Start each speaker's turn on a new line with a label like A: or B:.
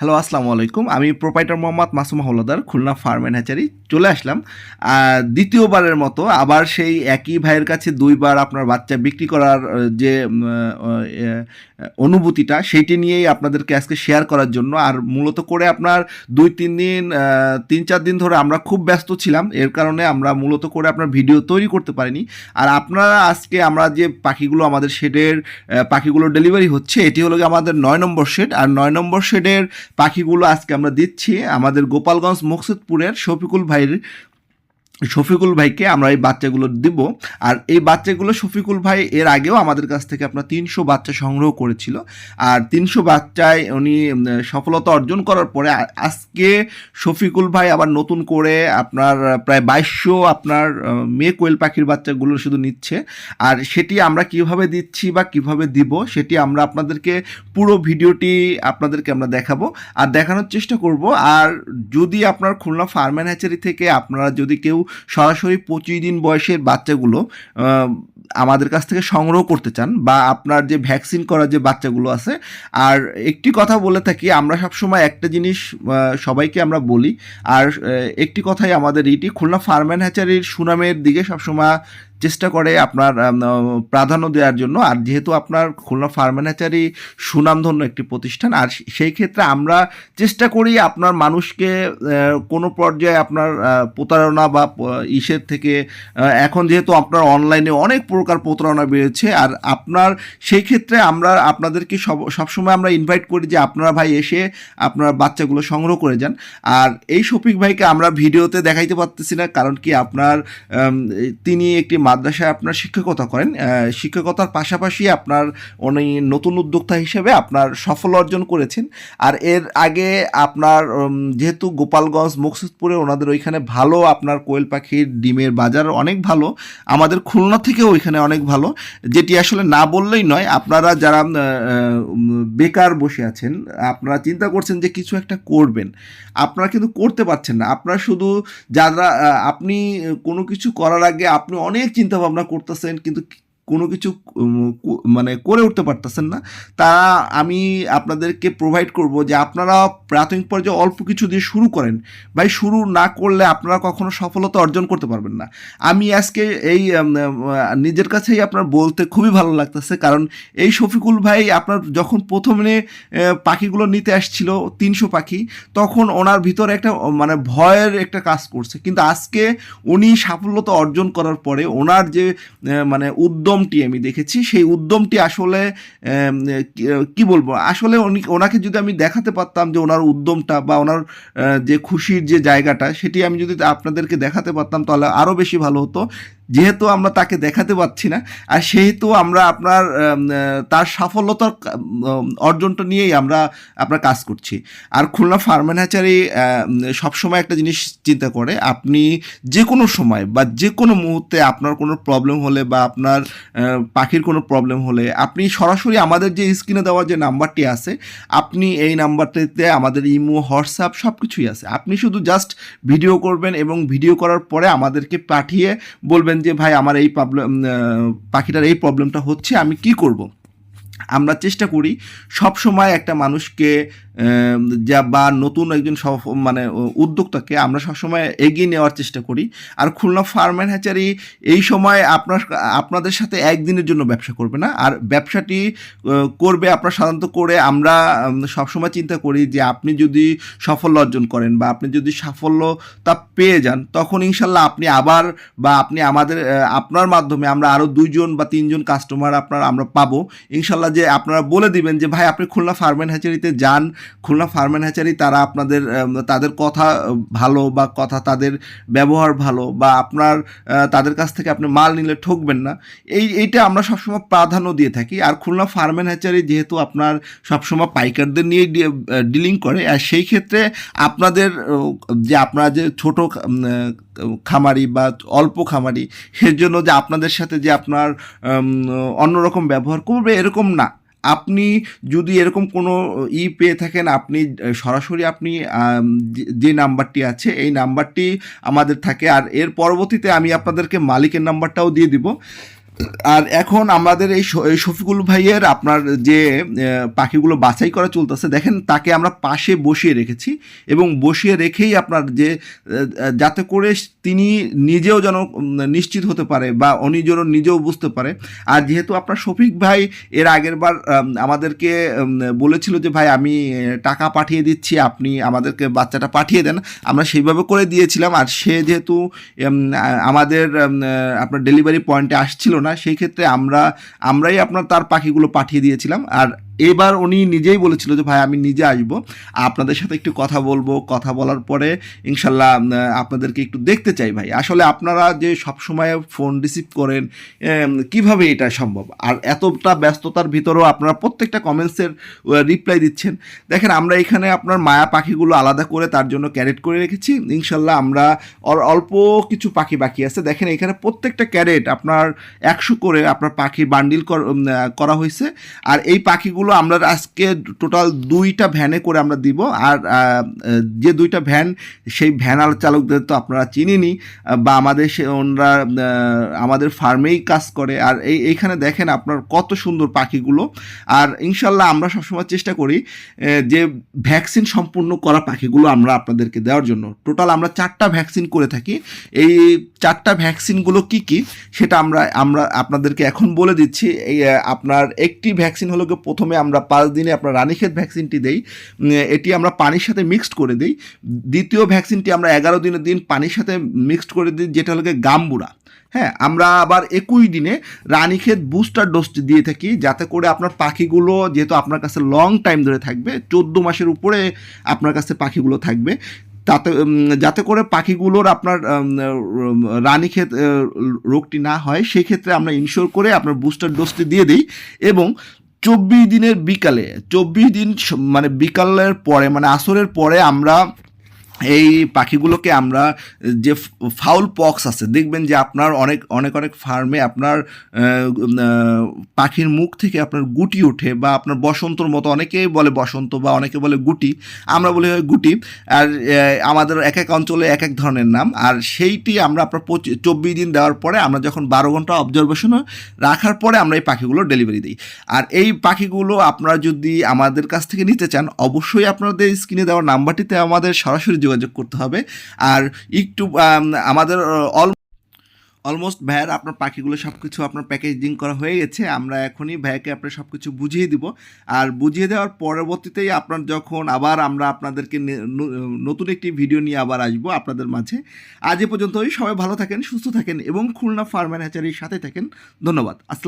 A: Hello আসসালামু আলাইকুম। আমি proprietor Mohammad Masum Haldar Khulna farm and hatchery চলে আসলাম। আর দ্বিতীয়বারের মতো আবার সেই একই ভাইয়ের কাছে দুইবার আপনার বাচ্চা বিক্রি করার যে অনুভূতিটা, সেইটি নিয়েই আপনাদেরকে আজকে শেয়ার করার জন্য। আর মূলত করে আপনার দুই, তিন দিন তিন, চার দিন ধরে আমরা খুব ব্যস্ত ছিলাম। এর কারণে আমরা মূলত করে আপনার ভিডিও তৈরি করতে পারিনি। আর আপনারা আজকে আমরা যে পাখিগুলো আমাদের শেডের পাখিগুলো ডেলিভারি হচ্ছে, এটি হলো আমাদের নয় নম্বর শেড আর নয় নম্বর শেডের পাখিগুলো আজকে আমরা দিচ্ছি। আমাদের গোপালগঞ্জ মকসুদপুরের শফিকুল ভাইয়ের শফিকুল ভাইকে আমরা এই বাচ্চাগুলো দিব। আর এই বাচ্চাগুলো শফিকুল ভাই এর আগেও আমাদের কাছ থেকে আপনার তিনশো বাচ্চা সংগ্রহ করেছিল। আর তিনশো বাচ্চায় উনি সফলতা অর্জন করার পরে আজকে শফিকুল ভাই আবার নতুন করে আপনার প্রায় বাইশশো আপনার মেয়ে কোয়েল পাখির বাচ্চাগুলো শুধু নিচ্ছে। আর সেটি আমরা কীভাবে দিচ্ছি বা কীভাবে দিব সেটি আমরা আপনাদেরকে পুরো ভিডিওটি আপনাদেরকে আমরা দেখাবো আর দেখানোর চেষ্টা করব। আর যদি আপনার খুলনা ফার্ম হ্যাচারি থেকে আপনারা যদি কেউ সরাসরি পঁচিশ দিন বয়সের বাচ্চাগুলো আমাদের কাছ থেকে সংগ্রহ করতে চান বা আপনার যে ভ্যাকসিন করা যে বাচ্চাগুলো আছে। আর একটি কথা বলে থাকি, আমরা সবসময় একটা জিনিস সবাইকে আমরা বলি, আর একটি কথাই আমাদের ইটি খুলনা ফার্ম অ্যান্ড হ্যাচারির সুনামের দিকে সবসময় চেষ্টা করে আপনার প্রাধান্য দেওয়ার জন্য। আর যেহেতু আপনার খুলনা ফার্ম অ্যান্ড হ্যাচারি সুনামধন্য একটি প্রতিষ্ঠান, আর সেই ক্ষেত্রে আমরা চেষ্টা করি আপনার মানুষকে কোনো পর্যায়ে আপনার প্রতারণা বা ইসের থেকে এখন যেহেতু আপনার অনলাইনে অনেক প্রকার প্রতারণা বেড়েছে, আর আপনার সেই ক্ষেত্রে আমরা আপনাদেরকে সব সবসময় আমরা ইনভাইট করি যে আপনারা ভাই এসে আপনার বাচ্চাগুলো সংগ্রহ করে যান। আর এই শফিক ভাইকে আমরা ভিডিওতে দেখাইতে পারতেছি না, কারণ কি আপনার তিনি একটি মাদ্রাসায় আপনার শিক্ষকতা করেন শিক্ষকতার পাশাপাশি আপনার উনি নতুন উদ্যোক্তা হিসেবে আপনার সফল অর্জন করেছেন। আর এর আগে আপনার যেহেতু গোপালগঞ্জ, মুকসুদপুরে ওনাদের ওইখানে ভালো আপনার কোয়েল পাখির ডিমের বাজার অনেক ভালো, আমাদের খুলনা থেকেও ওইখানে অনেক ভালো। যেটি আসলে না বললেই নয়, আপনারা যারা বেকার বসে আছেন, আপনারা চিন্তা করছেন যে কিছু একটা করবেন। আপনারা কিন্তু করতে পারছেন না। আপনারা শুধু যারা আপনি কোনো কিছু করার আগে আপনি অনেক চিন্তা ভাবনা করতেছেন কিন্তু কোনো কিছু মানে করে উঠতে পারতেছেন না। তা আমি আপনাদেরকে প্রোভাইড করব যে আপনারা প্রাথমিক পর্যায়ে অল্প কিছু দিয়ে শুরু করেন। ভাই, শুরু না করলে আপনারা কখনো সফলতা অর্জন করতে পারবেন না। আমি আজকে এই নিজের কাছেই আপনার বলতে খুবই ভালো লাগতেছে। কারণ এই শফিকুল ভাই আপনার যখন প্রথমে পাখিগুলো নিতে আসছিল, তিনশো পাখি, তখন ওনার ভিতরে একটা মানে ভয়ের একটা কাজ করছে। কিন্তু আজকে উনি সাফল্যতা অর্জন করার পরে ওনার যে মানে মানে উদ্যমটি আমি দেখেছি, সেই উদ্যমটি আসলে কি- বলব, আসলে উনি, ওনাকে যদি আমি দেখাতে পারতাম যে ওনার উদ্যমটা বা ওনার যে খুশির যে জায়গাটা, সেটি আমি যদি আপনাদেরকে দেখাতে পারতাম তাহলে আরও বেশি ভালো হতো। যেহেতু আমরা তাকে দেখাতে পাচ্ছি না, আর সেহেতু আমরা আপনার তার সাফল্যতার অর্জনটা নিয়েই আমরা আপনার কাজ করছি। আর খুলনা ফার্মেন হ্যাচারি সবসময় একটা জিনিস চিন্তা করে, আপনি যে কোনো সময় বা যে কোনো মুহূর্তে আপনার কোনো প্রবলেম হলে বা আপনার পাখির কোনো প্রবলেম হলে, আপনি সরাসরি আমাদের যে স্ক্রিনে দেওয়া যে নাম্বারটি আছে, আপনি এই নাম্বারটিতে আমাদের ইমো, হোয়াটসঅ্যাপ সব কিছুই আছে। আপনি শুধু জাস্ট ভিডিও করবেন এবং ভিডিও করার পরে আমাদেরকে পাঠিয়ে বলবেন যে ভাই আমার এই প্রবলেম পাখিটার এই প্রবলেমটা হচ্ছে আমি কি করব? আমরা চেষ্টা করি সব সময় একটা মানুষকে যা বা নতুন একজন সফ মানে উদ্যোক্তাকে আমরা সবসময় এগিয়ে নেওয়ার চেষ্টা করি। আর খুলনা ফার্ম অ্যান্ড হ্যাচারি এই সময় আপনার, আপনাদের সাথে একদিনের জন্য ব্যবসা করবে না। আর ব্যবসাটি করবে আপনার সাধারণত করে আমরা সবসময় চিন্তা করি যে আপনি যদি সাফল্য অর্জন করেন বা আপনি যদি সাফল্যতা পেয়ে যান, তখন ইনশাল্লাহ আপনি আবার বা আপনি আমাদের আপনার মাধ্যমে আমরা আরও দুইজন বা তিনজন কাস্টমার আপনার, আমরা পাবো। ইনশাল্লাহ যে আপনারা বলে দিবেন যে, ভাই, আপনি খুলনা ফার্ম অ্যান্ড হ্যাচারিতে যান। খুলনা ফার্ম অ্যান্ড হ্যাচারি তারা আপনাদের তাদের কথা ভালো বা কথা তাদের ব্যবহার ভালো বা আপনার তাদের কাছ থেকে আপনি মাল নিলে ঠকবেন না। এই, এইটা আমরা সবসময় প্রাধান্য দিয়ে থাকি। আর খুলনা ফার্ম অ্যান্ড হ্যাচারি যেহেতু আপনার সবসময় পাইকারদের নিয়ে ডিলিং করে, আর সেই ক্ষেত্রে আপনাদের যে আপনারা যে ছোট খামারি বা অল্প খামারি, এর জন্য যে আপনাদের সাথে যে আপনার অন্যরকম ব্যবহার করবে এরকম না। আপনি যদি এরকম কোনো ই পেয়ে থাকেন, আপনি, সরাসরি আপনি যে নাম্বারটি আছে, এই নাম্বারটি আমাদের থাকে। আর এর পরবর্তীতে আমি আপনাদেরকে মালিকের নাম্বারটাও দিয়ে দিব। আর এখন আমাদের এই শফিকুল ভাইয়ের আপনার যে পাখিগুলো বাছাই করা চলতেছে, দেখেন তাকে আমরা পাশে বসিয়ে রেখেছি এবং বসিয়ে রেখেই আপনার যে যাতে করে তিনি নিজেও যেন নিশ্চিত হতে পারে বা উনি নিজেও বুঝতে পারে। আর যেহেতু আপনার শফিক ভাই এর আগের বার আমাদেরকে বলেছিল যে, ভাই, আমি টাকা পাঠিয়ে দিচ্ছি, আপনি আমাদেরকে বাচ্চাটা পাঠিয়ে দেন। আমরা সেইভাবে করে দিয়েছিলাম। আর সে যেহেতু আমাদের আপনার ডেলিভারি পয়েন্টে আসছিল না সেই ক্ষেত্রে আমরা আমরাই আপনার তার পাখিগুলো পাঠিয়ে দিয়েছিলাম। আর এবার উনি নিজেই বলেছিল যে, ভাই, আমি নিজে আসব। আপনাদের সাথে একটু কথা বলব। কথা বলার পরে ইনশাল্লাহ আপনাদেরকে একটু দেখতে চাই ভাই। আসলে আপনারা যে সবসময় ফোন রিসিভ করেন কীভাবে এটা সম্ভব? আর এতটা ব্যস্ততার ভিতরেও আপনারা প্রত্যেকটা কমেন্টসের রিপ্লাই দিচ্ছেন। দেখেন, আমরা এখানে আপনার মায়া পাখিগুলো আলাদা করে তার জন্য ক্যারেট করে রেখেছি। ইনশাল্লাহ আমরা অল- অল্প কিছু পাখি বাকি আছে। দেখেন, এখানে প্রত্যেকটা ক্যারেট আপনার একশো করে আপনার পাখি বান্ডিল করা হয়েছে। আর এই পাখিগুলো আমরা আজকে টোটাল দুইটা ভ্যানে করে আমরা দিব। আর যে দুইটা ভ্যান সেই ভ্যান চালকদের তো আপনারা চিনিনি, বা আমাদের সে ওনারা আমাদের ফার্মেই কাজ করে। আর এই, এইখানে দেখেন আপনার কত সুন্দর পাখিগুলো। আর ইনশাল্লাহ আমরা সবসময় চেষ্টা করি যে ভ্যাকসিন সম্পূর্ণ করা পাখিগুলো আমরা আপনাদেরকে দেওয়ার জন্য। টোটাল আমরা চারটা ভ্যাকসিন করে থাকি। এই চারটা ভ্যাকসিনগুলো কি কি, সেটা আমরা আমরা আপনাদেরকে এখন বলে দিচ্ছি। এই আপনার একটি ভ্যাকসিন হলো প্রথমে আমরা পাঁচ দিনে আপনার রানীক্ষেত ভ্যাকসিনটি দেই। এটি আমরা পানির সাথে মিক্সড করে দিই। দ্বিতীয় ভ্যাকসিনটি আমরা এগারো দিনের দিন পানির সাথে মিক্সড করে দিই, যেটা হলো গাম্বুরা হ্যাঁ আমরা আবার একুশ দিনে রানীক্ষেত বুস্টার ডোজটি দিয়ে থাকি, যাতে করে আপনার পাখিগুলো, যেহেতু আপনার কাছে লং টাইম ধরে থাকবে, চোদ্দ মাসের উপরে আপনার কাছে পাখিগুলো থাকবে। তাতে যাতে করে পাখিগুলোর আপনার রানীক্ষেত রোগটি না হয় সেই ক্ষেত্রে আমরা ইনশোর করে আপনার বুস্টার ডোজটি দিয়ে দিই এবং চব্বিশ দিনের বিকালে চব্বিশ দিন মানে বিকালের পরে মানে আসরের পরে আমরা এই পাখিগুলোকে আমরা, যে ফাউল পক্স আছে, দেখবেন যে আপনার অনেক অনেক অনেক ফার্মে আপনার পাখির মুখ থেকে আপনার গুটি ওঠে বা আপনার বসন্তর মতো, অনেকেই বলে বসন্ত বা অনেকে বলে গুটি, আমরা বলি হয় গুটি, আর আমাদের এক এক অঞ্চলে এক এক ধরনের নাম, আর সেইটি আমরা আপনার চব্বিশ দিন দেওয়ার পরে আমরা যখন বারো ঘণ্টা অবজারভেশনে রাখার পরে আমরা এই পাখিগুলো ডেলিভারি দিই। আর এই পাখিগুলো আপনারা যদি আমাদের কাছ থেকে নিতে চান, অবশ্যই আপনাদের স্ক্রিনে দেওয়া নাম্বারটিতে আমাদের সরাসরি যোগাযোগ করতে হবে। আর একটু আমাদের অল অলমোস্ট ভাইয়ের আপনার পাখিগুলো সব কিছু আপনার প্যাকেজিং করা হয়ে গেছে। আমরা এখনই ভাইয়াকে আপনার সব কিছু বুঝিয়ে দিব। আর বুঝিয়ে দেওয়ার পরবর্তীতেই আপনার যখন আবার আমরা আপনাদেরকে নতুন একটি ভিডিও নিয়ে আবার আসব আপনাদের মাঝে। আজ এ পর্যন্তই। সবাই ভালো থাকেন, সুস্থ থাকেন এবং খুলনা ফার্ম হ্যাচারির সাথে থাকেন। ধন্যবাদ। আসসালাম।